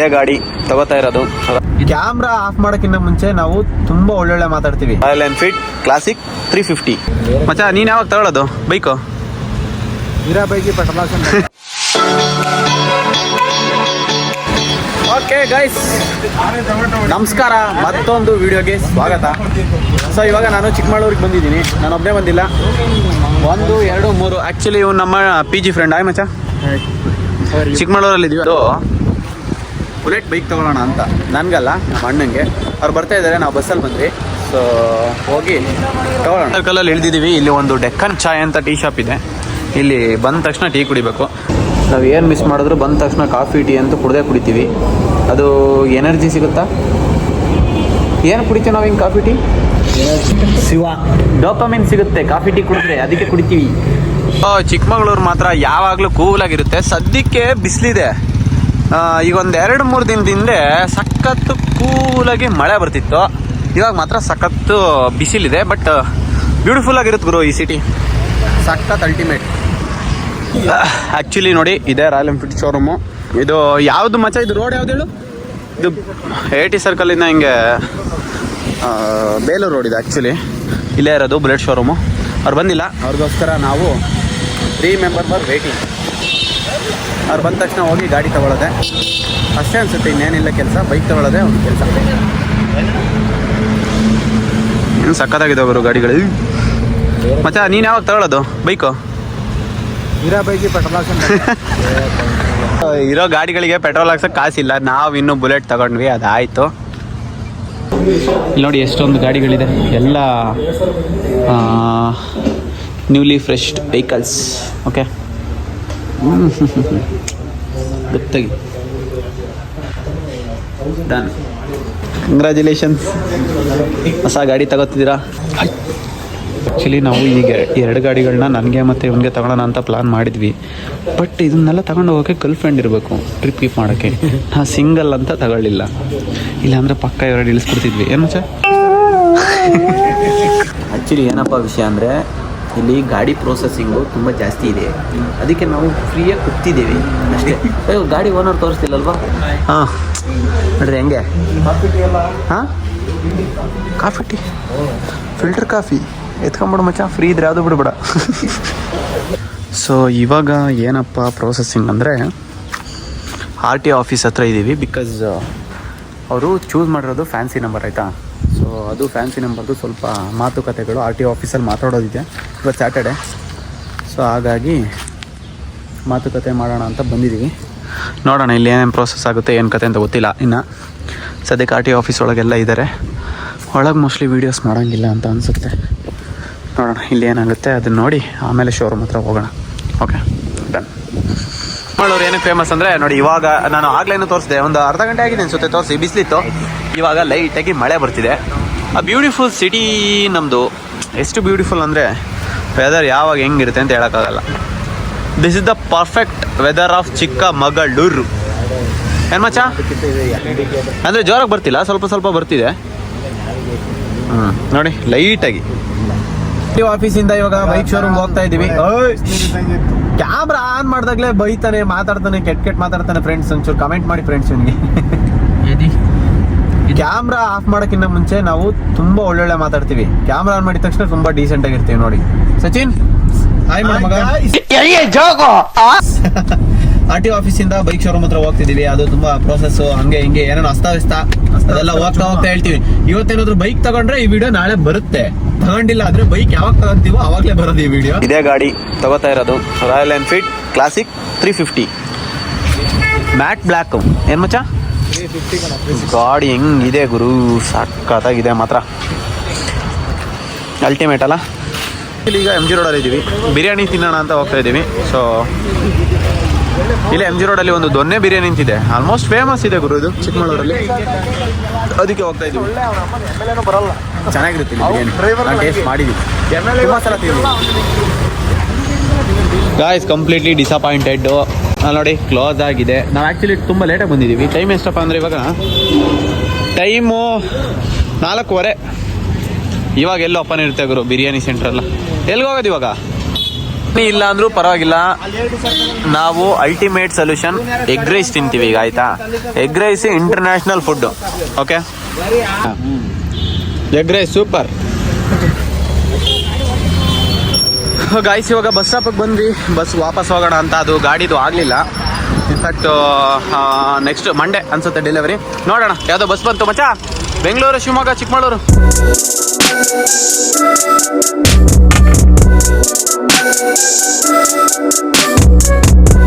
ಇದೇ ಗಾಡಿ ತಗೋತಾ ಇರೋದು. ಕ್ಯಾಮ್ರಾ ಆಫ್ ಮಾಡೋಕ್ಕಿಂತ ಮುಂಚೆ ನಾವು ತುಂಬಾ ಒಳ್ಳೊಳ್ಳೆ ಮಾತಾಡ್ತೀವಿ. Royal Enfield Classic three fifty ಮಚ್ಚ ನೀನು ಯಾವಾಗ ತಗೊಳ್ಳೋದು ಬೈಕು? ಇರಾ ಬೈಕಿ ಪೆಟ್ರೋಲ್ ಓಕೆ ಗೈಸ್ ನಮಸ್ಕಾರ. ಮತ್ತೊಂದು ವಿಡಿಯೋಗೆ ಸ್ವಾಗತ. ಸೊ ಇವಾಗ ನಾನು ಚಿಕ್ಕಮಗಳೂರಿಗೆ ಬಂದಿದ್ದೀನಿ. ನಾನು ಒಬ್ಬನೇ ಬಂದಿಲ್ಲ. ಒಂದು ಎರಡು ಮೂರು. ಆ್ಯಕ್ಚುಲಿ ಇವ್ನು ನಮ್ಮ ಪಿ ಜಿ ಫ್ರೆಂಡ್ ಆಯ್ ಮಚ್ಚ. ಚಿಕ್ಕಮಗಳೂರಲ್ಲಿ ಇದ್ದೀವಿ ಅದು ಬುಲೆಟ್ ಬೈಕ್ ತಗೊಳ್ಳೋಣ ಅಂತ. ನನಗಲ್ಲ ನಮ್ಮ ಅಣ್ಣಂಗೆ. ಅವ್ರು ಬರ್ತಾ ಇದ್ದಾರೆ ನಾವು ಬಸ್ಸಲ್ಲಿ ಬಂದ್ವಿ. ಸೊ ಹೋಗಿ ತಗೊಳ್ಳೋಣ. ಸರ್ಕಲಲ್ಲಿ ಇಳಿದಿದ್ದೀವಿ. ಇಲ್ಲಿ ಒಂದು ಡೆಕ್ಕನ್ ಚಾಯ್ ಅಂತ ಟೀ ಶಾಪ್ ಇದೆ. ಇಲ್ಲಿ ಬಂದ ತಕ್ಷಣ ಟೀ ಕುಡಿಬೇಕು. ನಾವು ಏನು ಮಿಸ್ ಮಾಡಿದ್ರು ಬಂದ ತಕ್ಷಣ ಕಾಫಿ ಟೀ ಅಂತ ಕುಡ್ದೇ ಕುಡಿತೀವಿ. ಅದು ಎನರ್ಜಿ ಸಿಗುತ್ತಾ? ಏನು ಕುಡಿತೀವಿ ನಾವು ಹಿಂಗೆ ಕಾಫಿ ಟೀ? ಶಿವ. ಡೋಪಮಿನ್ ಸಿಗುತ್ತೆ. ಕಾಫಿ ಟೀ ಕುಡಿದ್ರೆ ಅದಕ್ಕೆ ಕುಡಿತೀವಿ. ಚಿಕ್ಕಮಗಳೂರು ಮಾತ್ರ ಯಾವಾಗಲೂ ಕೂಲಾಗಿರುತ್ತೆ ಸದ್ಯಕ್ಕೆ ಬಿಸಿಲಿದೆ. ಈಗ ಒಂದು ಎರಡು ಮೂರು ದಿನದ ಹಿಂದೆ ಸಖತ್ತು ಕೂಲಾಗಿ ಮಳೆ ಬರ್ತಿತ್ತು. ಇವಾಗ ಮಾತ್ರ ಸಖತ್ತು ಬಿಸಿಲಿದೆ ಬಟ್ ಬ್ಯೂಟಿಫುಲ್ ಆಗಿರುತ್ತೆ ಗುರು ಈ ಸಿಟಿ ಸಖತ್ ಅಲ್ಟಿಮೇಟ್ ಆ್ಯಕ್ಚುಲಿ ನೋಡಿ ಇದೆ ರಾಯಲ್ ಎನ್ಫೀಲ್ಡ್ ಶೋರೂಮು ಇದು ಯಾವುದು ಮಚ ಇದು ರೋಡ್ ಯಾವ್ದು ಹೇಳು? ಇದು ಎ ಟಿ ಸರ್ಕಲಿಂದ ಹಿಂಗೆ ಬೇಲೂರು ರೋಡ್ ಇದೆ ಆ್ಯಕ್ಚುಲಿ ಇಲ್ಲೇ ಇರೋದು ಬುಲೆಟ್ ಶೋರೂಮು ಅವ್ರು ಬಂದಿಲ್ಲ. ಅವ್ರಿಗೋಸ್ಕರ ನಾವು ತ್ರೀ ಮೆಂಬರ್ ಫಾರ್ ವೇಟಿಂಗ್ ಅವ್ರು ಬಂದ ತಕ್ಷಣ ಹೋಗಿ ಗಾಡಿ ತಗೊಳ್ಳೋದೆ ಅಷ್ಟೇ ಅನ್ಸುತ್ತೆ ಇನ್ನೇನಿಲ್ಲ ಕೆಲಸ ಬೈಕ್ ತಗೊಳ್ಳೋದೆ ಒಂದು ಕೆಲಸ. ಏನು ಸಕ್ಕತ್ತಾಗಿದೆ ಅವರು ಗಾಡಿಗಳು ಮತ್ತೆ ನೀನು ಯಾವಾಗ ತಗೊಳ್ಳೋದು ಬೈಕು ಇರೋ ಬೈಕಿ ಪೆಟ್ರೋಲ್ ಇರೋ ಗಾಡಿಗಳಿಗೆ ಪೆಟ್ರೋಲ್ ಹಾಕ್ಸೋಕೆ ಕಾಸಿಲ್ಲ ನಾವು ಇನ್ನೂ ಬುಲೆಟ್ ತಗೊಂಡ್ವಿ ಅದಾಯಿತು. ಇಲ್ಲಿ ನೋಡಿ ಎಷ್ಟೊಂದು ಗಾಡಿಗಳಿದೆ ಎಲ್ಲ ನ್ಯೂಲಿ ಫ್ರೆಶ್ ವೆಹಿಕಲ್ಸ್ ಓಕೆ ಗೊತ್ತಾಗಿ ಡನ್ ಕಂಗ್ರ್ಯಾಚುಲೇಷನ್ಸ್ ಹೊಸ ಗಾಡಿ ತಗೋತಿದ್ದೀರಾ? ಆ್ಯಕ್ಚುಲಿ ನಾವು ಈಗ ಎರಡು ಗಾಡಿಗಳನ್ನ ನನಗೆ ಮತ್ತು ಇವನಿಗೆ ತಗೊಳ್ಳೋಣ ಅಂತ ಪ್ಲಾನ್ ಮಾಡಿದ್ವಿ. ಬಟ್ ಇದನ್ನೆಲ್ಲ ತಗೊಂಡು ಹೋಗೋಕ್ಕೆ ಗರ್ಲ್ ಫ್ರೆಂಡ್ ಇರಬೇಕು ಟ್ರಿಪ್ ಗಿಪ್ ಮಾಡೋಕ್ಕೆ ನಾ ಸಿಂಗಲ್ ಅಂತ ತಗೊಳ್ಳಿಲ್ಲ. ಇಲ್ಲಾಂದರೆ ಪಕ್ಕ ಎರಡು ಇಳಿಸ್ಬಿಡ್ತಿದ್ವಿ ಏನು ಮಚ್ಚ? ಆ್ಯಕ್ಚುಲಿ ಏನಪ್ಪ ವಿಷಯ ಅಂದರೆ ಇಲ್ಲಿ ಗಾಡಿ ಪ್ರೋಸೆಸ್ಸಿಂಗು ತುಂಬ ಜಾಸ್ತಿ ಇದೆ. ಅದಕ್ಕೆ ನಾವು ಫ್ರೀಯಾಗಿ ಕೂಗ್ತಿದ್ದೀವಿ. ಅಷ್ಟೇ. ಅಯ್ಯೋ, ಗಾಡಿ ಓನರ್ ತೋರಿಸ್ತಿಲ್ಲಲ್ವಾ? ಹಾಂ. ನೋಡ್ರಿ ಹೆಂಗೆ? ಹಾಂ? Coffee tea. Filter coffee. ಎತ್ಕೊಂಬಿಡು ಮಚ್ಚ ಫ್ರೀ ಇದ್ರೆ ಯಾವುದು ಬಿಡ್ಬೇಡ. ಸೊ ಇವಾಗ ಏನಪ್ಪ ಪ್ರೊಸೆಸಿಂಗ್ ಅಂದರೆ ಆರ್ ಟಿ ಆಫೀಸ್ ಹತ್ರ ಇದ್ದೀವಿ ಬಿಕಾಸ್ ಅವರು ಚೂಸ್ ಮಾಡಿರೋದು ಫ್ಯಾನ್ಸಿ ನಂಬರ್ ಆಯಿತಾ? ಅದು ಫ್ಯಾನ್ಸಿ ನಂಬರ್ದು ಸ್ವಲ್ಪ ಮಾತುಕತೆಗಳು. ಆರ್ ಟಿ ಆಫೀಸಲ್ಲಿ ಮಾತಾಡೋದಿದೆ. ಇವತ್ತು ಸ್ಯಾಟರ್ಡೆ ಸೊ ಹಾಗಾಗಿ ಮಾತುಕತೆ ಮಾಡೋಣ ಅಂತ ಬಂದಿದ್ದೀವಿ ನೋಡೋಣ ಇಲ್ಲಿ ಏನೇನು ಪ್ರೋಸೆಸ್ ಆಗುತ್ತೆ, ಏನು ಕತೆ ಅಂತ ಗೊತ್ತಿಲ್ಲ ಇನ್ನು. ಸದ್ಯಕ್ಕೆ ಆರ್ ಟಿ ಆಫೀಸ್ ಒಳಗೆಲ್ಲ ಇದ್ದಾರೆ ಒಳಗೆ ಮೋಸ್ಟ್ಲಿ ವೀಡಿಯೋಸ್ ಮಾಡೋಂಗಿಲ್ಲ ಅಂತ ಅನಿಸುತ್ತೆ. ನೋಡೋಣ, ಇಲ್ಲಿ ಏನಾಗುತ್ತೆ ಅದನ್ನ ನೋಡಿ. ಆಮೇಲೆ ಶೋರೂಮ್ ಹತ್ರ ಹೋಗೋಣ. ಓಕೆ ಡನ್ ಚಿಕ್ಕಮಗಳೂರು ಏನಕ್ಕೆ ಫೇಮಸ್ ಅಂದರೆ, ನೋಡಿ ಇವಾಗ ನಾನು ಆಗ್ಲೇನು ತೋರಿಸಿದೆ, ಒಂದು ಅರ್ಧ ಗಂಟೆ ಆಗಿದೆ ಅನ್ಸುತ್ತೆ ತೋರಿಸಿ, ಬಿಸಿಲಿತ್ತು. ಇವಾಗ ಲೈಟಾಗಿ ಮಳೆ ಬರ್ತಿದೆ. ಆ ಬ್ಯೂಟಿಫುಲ್ ಸಿಟಿ ನಮ್ಮದು ಎಷ್ಟು ಬ್ಯೂಟಿಫುಲ್ ಅಂದರೆ ವೆದರ್ ಯಾವಾಗ ಹೆಂಗಿರುತ್ತೆ ಅಂತ ಹೇಳೋಕ್ಕಾಗಲ್ಲ. This is the perfect weather of Chikkamagaluru ಏನು ಮಚ್ಚ? ಅಂದರೆ ಜೋರಾಗಿ ಬರ್ತಿಲ್ಲ, ಸ್ವಲ್ಪ ಸ್ವಲ್ಪ ಬರ್ತಿದೆ. ಹ್ಞೂ ನೋಡಿ ಲೈಟಾಗಿ ಆಫೀಸಿಂದ ಇವಾಗ ಬೈಕ್ ಶೋರೂಮ್ ಹೋಗ್ತಾ ಇದೀವಿ. ಕ್ಯಾಮ್ರಾ ಆನ್ ಮಾಡ್ದಾಗ್ಲೇ ಬೈತಾನೆ ಮಾತಾಡ್ತಾನೆ ಕೆಟ್ಟ ಕೆಟ್ಟ ಮಾತಾಡ್ತಾನೆ ಫ್ರೆಂಡ್ಸ್ ಒಂಚೂರು ಕಮೆಂಟ್ ಮಾಡಿ ಫ್ರೆಂಡ್ಸ್ ಇವನಿಗೆ. ಕ್ಯಾಮ್ರಾ ಆಫ್ ಮಾಡೋಕ್ಕಿಂತ ಮುಂಚೆ ನಾವು ತುಂಬಾ ಒಳ್ಳೊಳ್ಳೆ ಮಾತಾಡ್ತೀವಿ. ಕ್ಯಾಮ್ರಾ ಆನ್ ಮಾಡಿದ ತಕ್ಷಣ ತುಂಬಾ ಡೀಸೆಂಟ್ ಆಗಿರ್ತೀವಿ ನೋಡಿ. ಸಚಿನ್ ಹಾಯ್ ಮಗ. ಆರ್ ಟಿ ಇಂದ ಬೈಕ್ ಶೋರೂಮ್ ಹತ್ರ ಹೋಗ್ತಿದೀವಿ. ಅದು ತುಂಬಾ ಪ್ರೋಸೆಸ್ ಹಂಗೆ ಹಿಂಗೆ ಏನೋ ಅಸ್ತವ್ಯಸ್ತ ಅದೆಲ್ಲ ಹೋಗ್ತಾ ಹೋಗ್ತಾ ಹೇಳ್ತೀವಿ. ಇವತ್ತೇನಾದ್ರು ಬೈಕ್ ತಗೊಂಡ್ರೆ ಈ ವಿಡಿಯೋ ನಾಳೆ ಬರುತ್ತೆ. ತಗೊಂಡಿಲ್ಲ ಆದ್ರೆ ಬೈಕ್ ಯಾವಾಗ ತಗೊಂತೀವೋ ಅವಾಗ್ಲೇ ಬರೋದು ಈ ವಿಡಿಯೋ ಇದೇ ಗಾಡಿ ತಗೋತಾ ಇರೋದು Royal Enfield Classic three fifty matte black ಏನು ಮಚ್ಚ? ಗಾಡಿ ಹೆಂಗಿದೆ ಗುರು? ಸಖತ್ತಾಗಿದೆ ಮಾತ್ರ. ಅಲ್ಟಿಮೇಟ್ ಅಲ್ಲ? ಇಲ್ಲಿ ಈಗ ಎಂ ಜಿ ರೋಡಲ್ಲಿ ಇದ್ದೀವಿ ಬಿರಿಯಾನಿ ತಿನ್ನೋಣ ಅಂತ ಹೋಗ್ತಾ ಇದ್ದೀವಿ ಸೊ ಇಲ್ಲಿ ಎಂ ಜಿ ರೋಡಲ್ಲಿ ಒಂದು ದೊನ್ನೆ ಬಿರಿಯಾನಿ ನಿಂತಿದೆ. ಆಲ್ಮೋಸ್ಟ್ ಫೇಮಸ್ ಇದೆ ಗುರು ಇದು ಚಿಕ್ಕಮಗಳೂರಲ್ಲಿ. ಅದಕ್ಕೆ ಹೋಗ್ತಾ ಇದ್ದೀವಿ ಚೆನ್ನಾಗಿರುತ್ತೆ ಬಿರಿಯಾನಿ. ನಾನು ಟೇಸ್ಟ್ ಮಾಡಿದ್ದೀವಿ ತುಂಬ ಸಲ ಗಾಯ್ಸ್ ಕಂಪ್ಲೀಟ್ಲಿ ಡಿಸಪಾಯಿಂಟೆಡ್ ನೋಡಿ ಕ್ಲೋಸ್ ಆಗಿದೆ. ನಾವು ಆ್ಯಕ್ಚುಲಿ ತುಂಬ ಲೇಟಾಗಿ ಬಂದಿದ್ದೀವಿ. ಟೈಮ್ ಎಷ್ಟಪ್ಪ ಅಂದರೆ ಇವಾಗ? ಟೈಮು ನಾಲ್ಕೂವರೆ. ಇವಾಗ ಎಲ್ಲೋ ಓಪನ್ ಇರುತ್ತೆ ಗುರು? ಬಿರಿಯಾನಿ ಸೆಂಟ್ರಲ್ಲ ಎಲ್ಲಿಗೆ ಹೋಗೋದು ಇವಾಗ? ಇಲ್ಲ ಅಂದ್ರೂ ಪರವಾಗಿಲ್ಲ. ನಾವು ಅಲ್ಟಿಮೇಟ್ ಸೊಲ್ಯೂಷನ್ ಎಗ್ ರೈಸ್ ತಿಂತೀವಿ ಈಗ ಆಯ್ತಾ? Egg rice international food okay egg rice super. Guys ಇವಾಗ ಬಸ್ ಸ್ಟಾಪಿಗೆ ಬಂದ್ವಿ. ಬಸ್ ವಾಪಸ್ ಹೋಗೋಣ ಅಂತ ಅದು ಗಾಡಿದು ಆಗಲಿಲ್ಲ. ಇನ್ಫ್ಯಾಕ್ಟ್ ನೆಕ್ಸ್ಟ್ ಮಂಡೇ ಅನ್ಸುತ್ತೆ ಡೆಲಿವರಿ ನೋಡೋಣ, ಯಾವುದೋ ಬಸ್ ಬಂತು ಮಚ್ಚಾ? ಬೆಂಗಳೂರು, ಶಿವಮೊಗ್ಗ, ಚಿಕ್ಕಮಗಳೂರು.